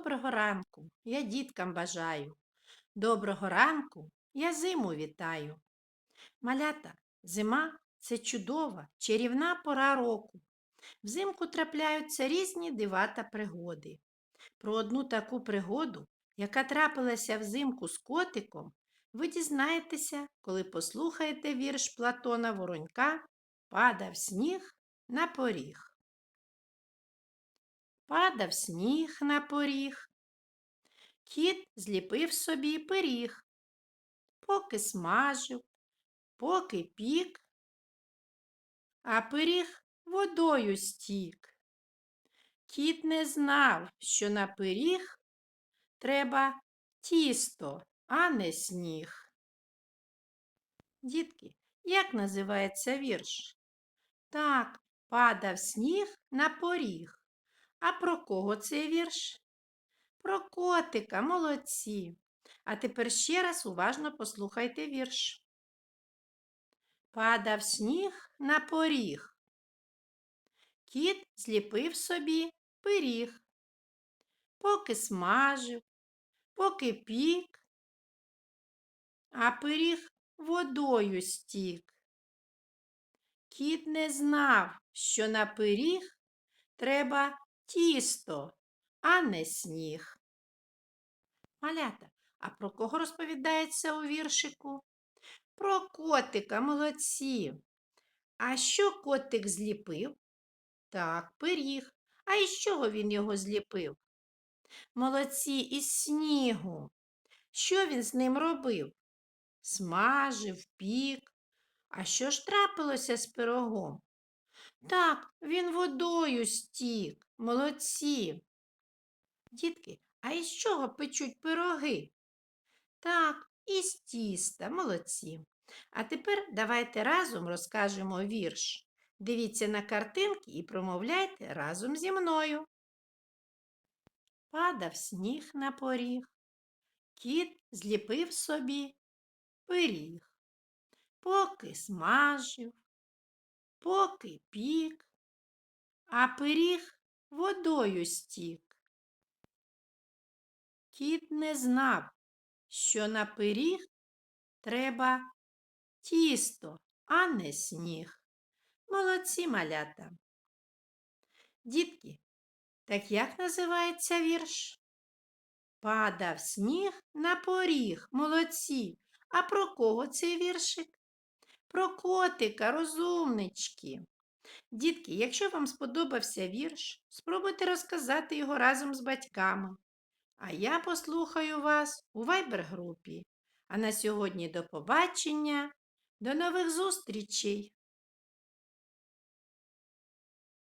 Доброго ранку я діткам бажаю. Доброго ранку я зиму вітаю. Малята, зима це чудова, чарівна пора року. Взимку трапляються різні дива та пригоди. Про одну таку пригоду, яка трапилася взимку з котиком, ви дізнаєтеся, коли послухаєте вірш Платона Воронька Падав сніг на поріг. Падав сніг на поріг. Кіт зліпив собі пиріг, поки смажив, поки пік, а пиріг водою стік. Кіт не знав, що на пиріг треба тісто, а не сніг. Дітки, як називається вірш? Так, падав сніг на поріг. А про кого цей вірш? Про котика, молодці. А тепер ще раз уважно послухайте вірш. Падав сніг на поріг. Кіт зліпив собі пиріг. Поки смажив, поки пік, а пиріг водою стік. Кіт не знав, що на пиріг треба тісто, а не сніг. Малята, а про кого розповідається у віршику? Про котика, молодці. А що котик зліпив? Так, пиріг. А із чого він його зліпив? Молодці із снігу. Що він з ним робив? Смажив, пік. А що ж трапилося з пирогом? Так, він водою стік. Молодці. Дітки, а із чого печуть пироги? Так, із тіста, молодці. А тепер давайте разом розкажемо вірш. Дивіться на картинки і промовляйте разом зі мною. Падав сніг на поріг, кіт зліпив собі пиріг, поки смажив, поки пік, а пиріг водою стік. Кіт не знав, що на пиріг треба тісто, а не сніг. Молодці малята. Дітки, так як називається вірш? Падав сніг на поріг, молодці. А про кого цей віршик? Про котика, розумнички. Дітки, якщо вам сподобався вірш, спробуйте розказати його разом з батьками. А я послухаю вас у вайбер-групі. А на сьогодні до побачення, до нових зустрічей!